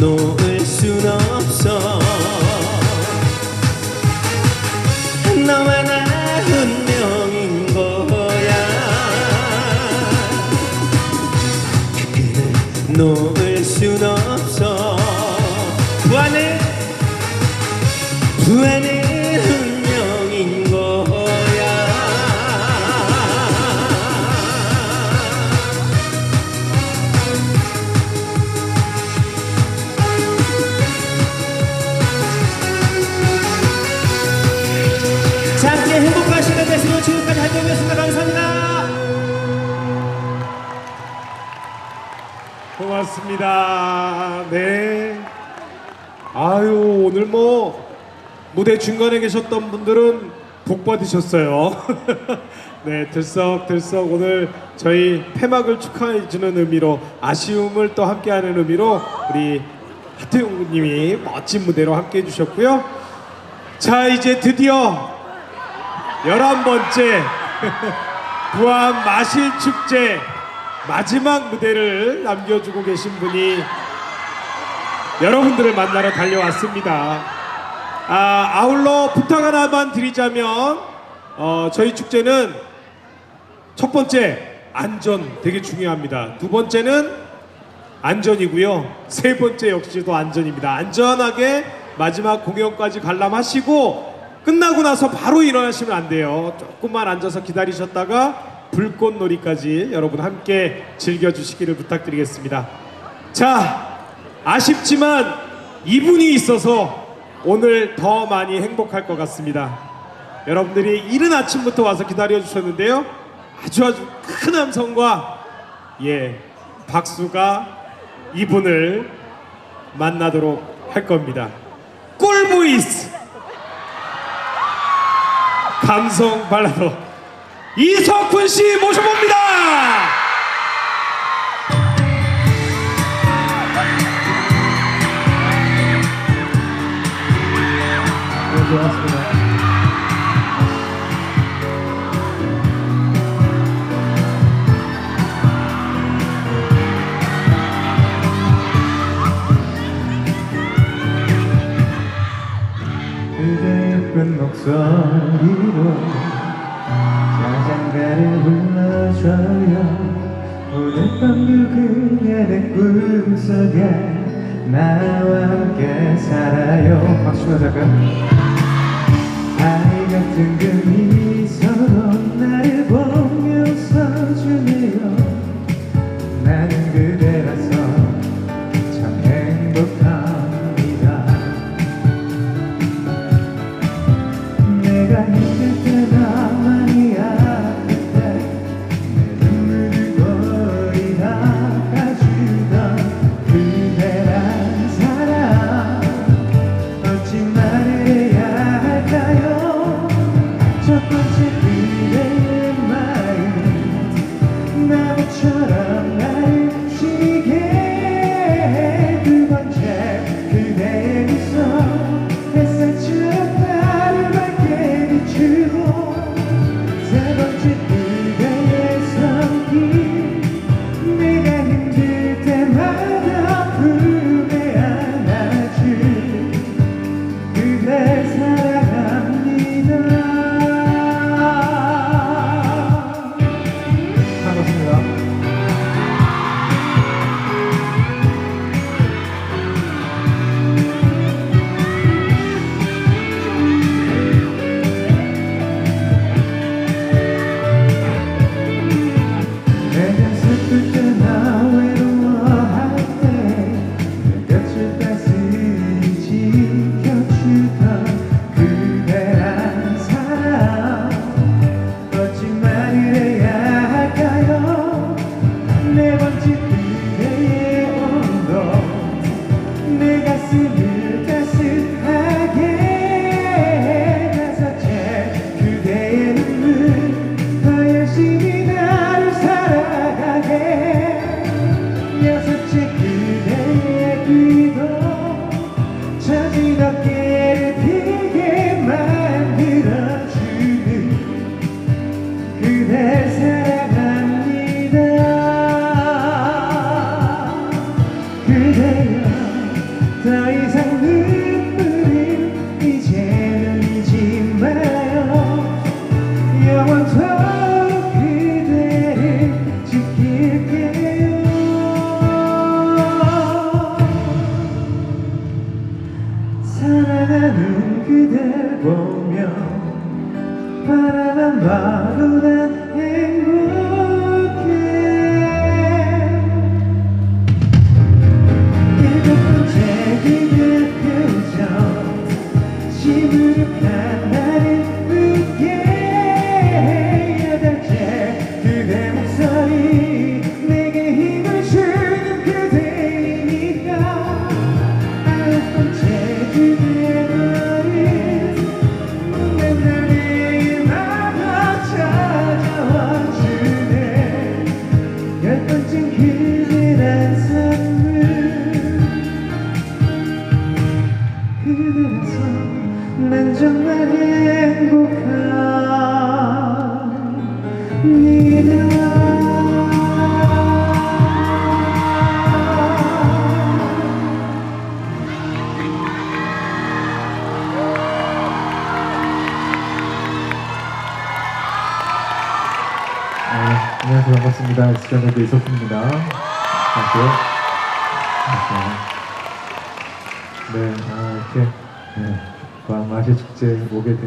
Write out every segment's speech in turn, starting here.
놓을 순 없어. 너와 나 운명인 거야. 그를 놓 고맙습니다. 네. 아유, 오늘 뭐 무대 중간에 계셨던 분들은 복 받으셨어요. 네, 들썩들썩 오늘 저희 폐막을 축하해 주는 의미로 아쉬움을 또 함께하는 의미로 우리 하태용 님이 멋진 무대로 함께 해 주셨고요. 자, 이제 드디어 열한 번째 부안 마실 축제 마지막 무대를 남겨주고 계신 분이 여러분들을 만나러 달려왔습니다. 아, 아울러 부탁 하나만 드리자면 어, 저희 축제는 첫 번째 안전 되게 중요합니다. 두 번째는 안전이고요. 세 번째 역시도 안전입니다. 안전하게 마지막 공연까지 관람하시고 끝나고 나서 바로 일어나시면 안 돼요. 조금만 앉아서 기다리셨다가 불꽃놀이까지 여러분 함께 즐겨주시기를 부탁드리겠습니다. 자, 아쉽지만 이분이 있어서 오늘 더 많이 행복할 것 같습니다. 여러분들이 이른 아침부터 와서 기다려 주셨는데요. 아주 아주 큰 함성과 예 박수가 이분을 만나도록 할 겁니다. 꿀보이스 감성 발라드 이석훈 씨 모셔봅니다. 살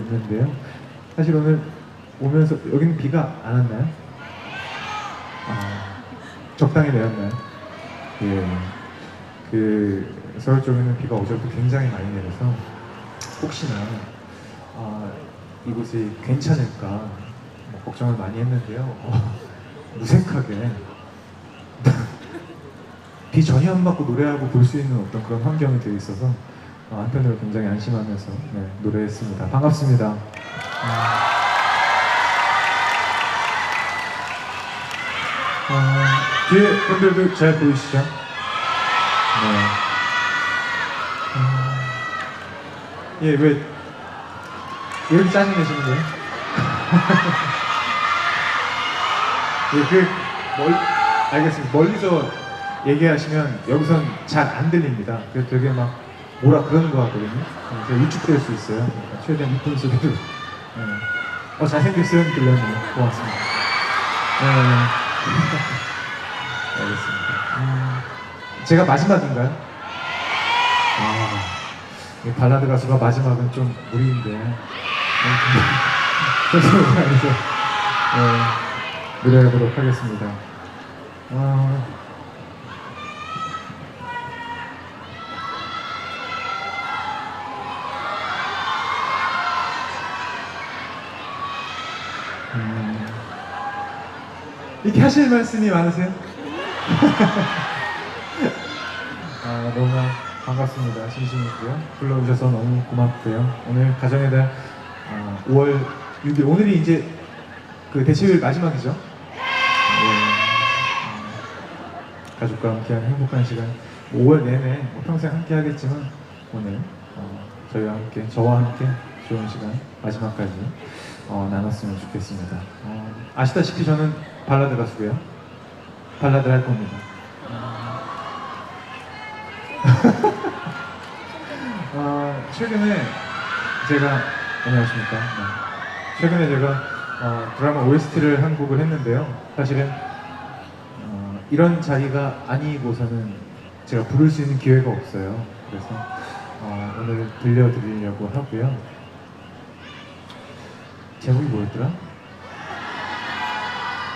오게 됐는데요. 사실 오늘 오면서, 여기는 비가 안 왔나요? 아, 적당히 내렸나요? 예. 그, 서울 쪽에는 비가 어제부터 굉장히 많이 내려서, 혹시나, 아, 이곳이 괜찮을까, 뭐 걱정을 많이 했는데요. 어, 무색하게 비 전혀 안 맞고 노래하고 볼 수 있는 어떤 그런 환경이 되어 있어서 어, 한편으로 굉장히 안심하면서 네, 노래했습니다. 반갑습니다. 음. 어, 뒤에 분들도 잘 보이시죠? 네. 음, 예, 왜, 왜 이렇게 짜증 내시는 거예요? 예, 그, 멀, 알겠습니다. 멀리서 얘기하시면 여기선 잘 안 들립니다. 그래서 되게 막 뭐라 그러는 것 같거든요. 어, 제가 위축될 수 있어요. 최대한 이쁜 소리로. 예. 어, 잘생겼어요. 들렸네요. 고맙습니다. 네. 알겠습니다. 음, 제가 마지막인가요? 아, 이 발라드 가수가 마지막은 좀 무리인데. 그래서 네, 노래하도록 하겠습니다. 아, 이렇게 하실 말씀이 많으세요? 아, 너무 반갑습니다. 진심이고요. 불러주셔서 너무 고맙고요. 오늘 가정의 달 아, 5월 6일 오늘이 이제 그 대체일 마지막이죠. 네. 음, 가족과 함께하는 행복한 시간 5월 내내 뭐 평생 함께 하겠지만 오늘 어, 저희와 함께 저와 함께 좋은 시간 마지막까지 어, 나눴으면 좋겠습니다. 어, 아시다시피 저는 발라드 가수고요. 발라드 할 겁니다. 어, 최근에 제가 안녕하십니까. 네. 최근에 제가 어, 드라마 OST를 한 곡을 했는데요. 사실은 어, 이런 자리가 아니고서는 제가 부를 수 있는 기회가 없어요. 그래서 어, 오늘 들려드리려고 하고요. 제목이 뭐였더라?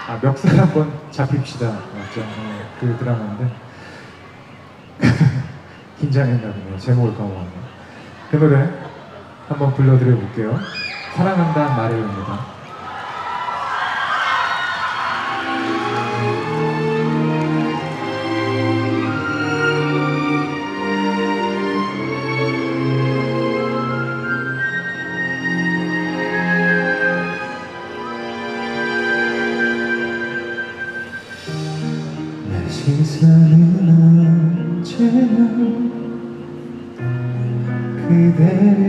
아 멱살 한번 잡힙시다 맞죠? 어, 그 드라마인데 긴장했나 보네요. 제목을 까먹었네. 그 노래 한번 불러드려 볼게요. 사랑한다 말해요입니다. 내 시선은 언제나 그대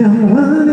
Yeah,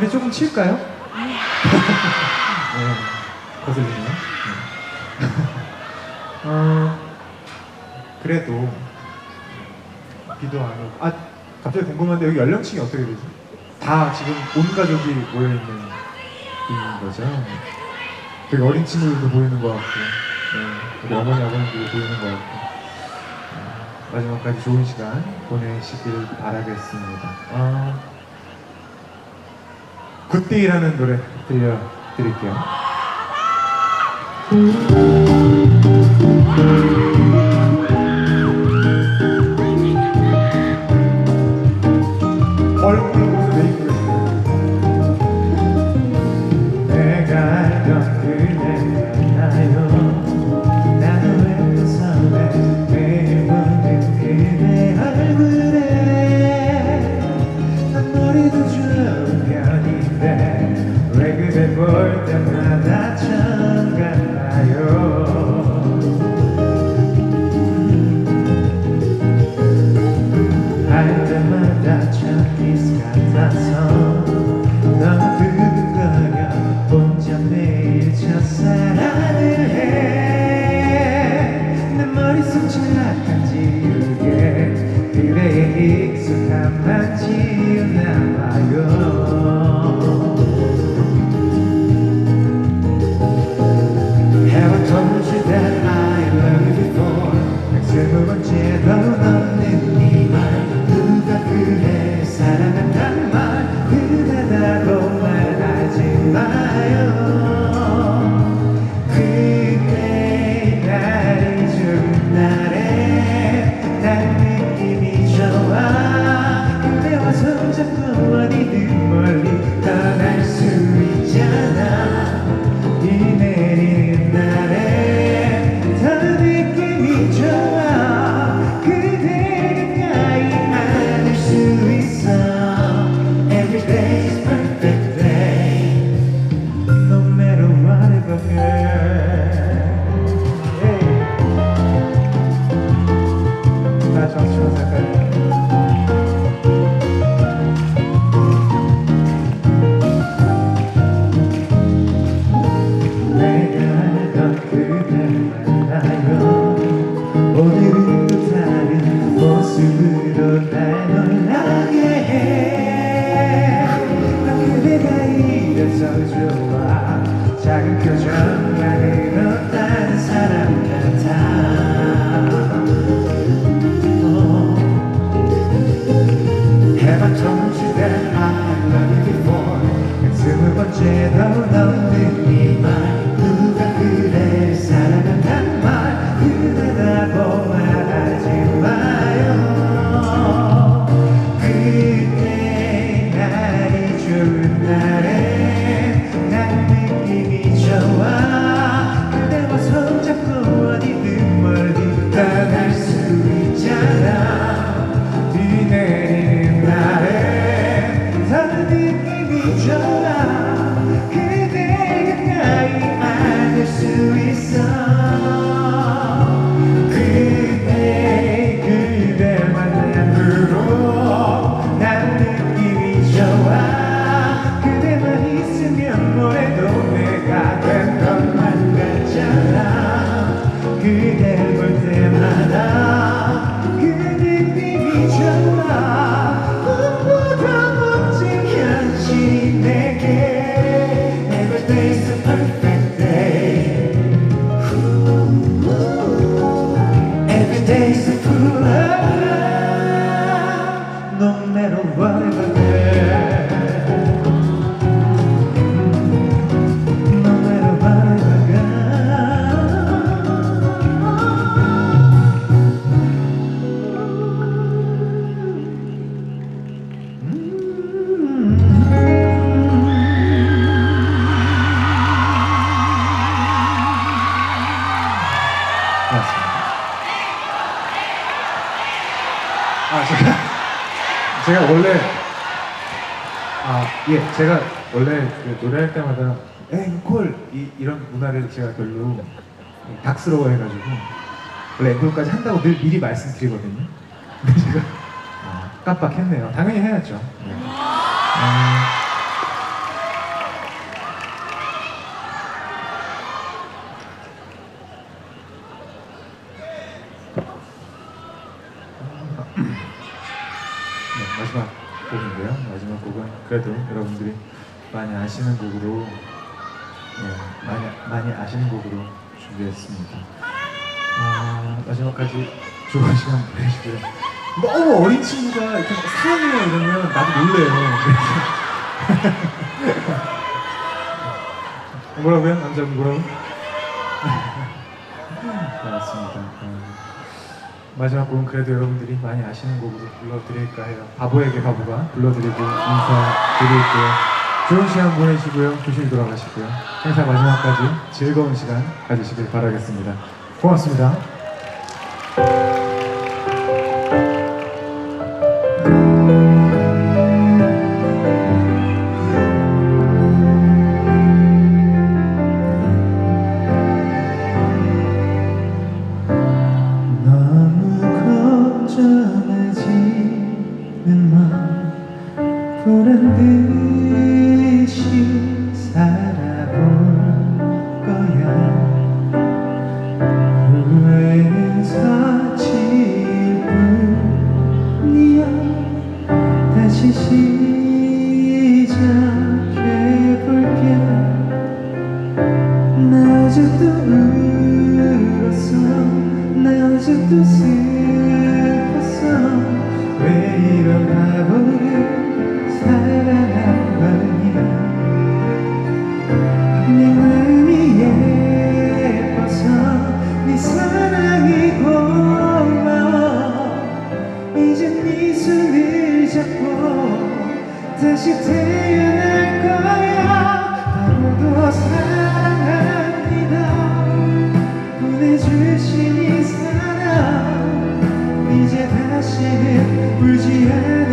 머리 조금 칠까요? 네, 거슬리네요. 네. 어, 그래도 비도 안 오고 아 갑자기 궁금한데 여기 연령층이 어떻게 되죠? 다 지금 온 가족이 모여있는 거죠? 되게 어린 친구들도 보이는 것 같고 네, 우리 네. 어머니 아버님도 보이는 것 같고 네, 마지막까지 좋은 시간 보내시길 바라겠습니다. 어, 굿데이라는 노래 들려드릴게요. 그대 볼 때마다 참 나의 제가 원래 그 노래할 때마다 앵콜 이, 이런 문화를 제가 별로 닭스러워해가지고 원래 앵콜까지 한다고 늘 미리 말씀드리거든요. 근데 제가 아, 깜빡했네요. 당연히 해야죠. 네. 음, 네, 마지막 곡인데요. 마지막 곡은 그래도 여러분들이 많이 아시는 곡으로 네, 많이 많이 아시는 곡으로 준비했습니다. 아, 마지막까지 좋은 시간 보내시고요. 너무 어린 친구가 이렇게 막 사랑해요 이러면 나도 놀래요. 뭐라고요? 남자분 뭐라고? 네, 맞습니다. 음. 마지막 곡은 그래도 여러분들이 많이 아시는 곡으로 불러드릴까 해요. 바보에게 바보가 불러드리고 인사드릴게요. 좋은 시간 보내시고요. 조심히 돌아가시고요. 행사 마지막까지 즐거운 시간 가지시길 바라겠습니다. 고맙습니다. 주신 이 사랑 이제 다시는 울지 않을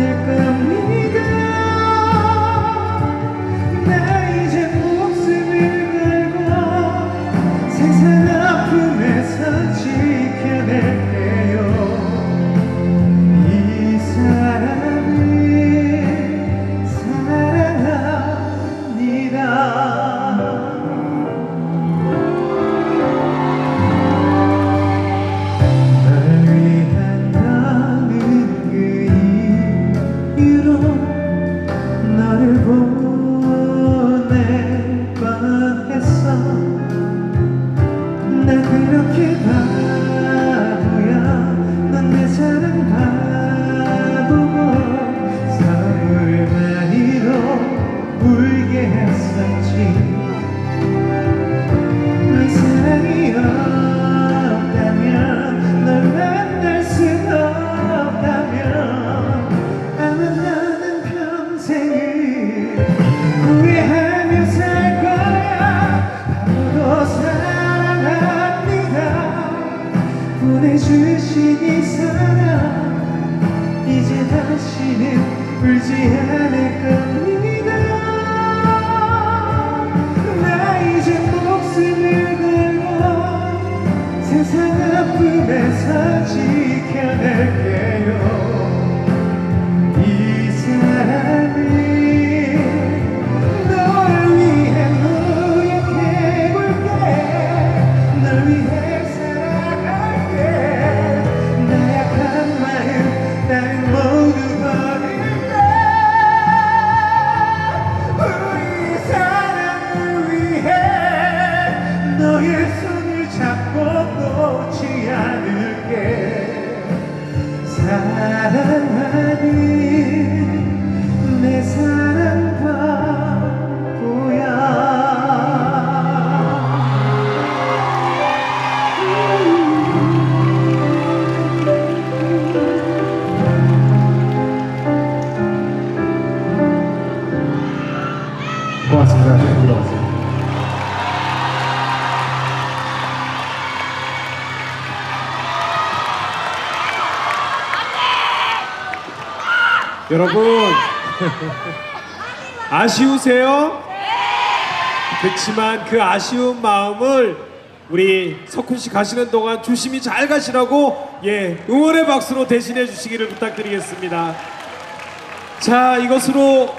아쉬우세요? 그렇지만 그 아쉬운 마음을 우리 석훈 씨 가시는 동안 조심히 잘 가시라고 예 응원의 박수로 대신해 주시기를 부탁드리겠습니다. 자 이것으로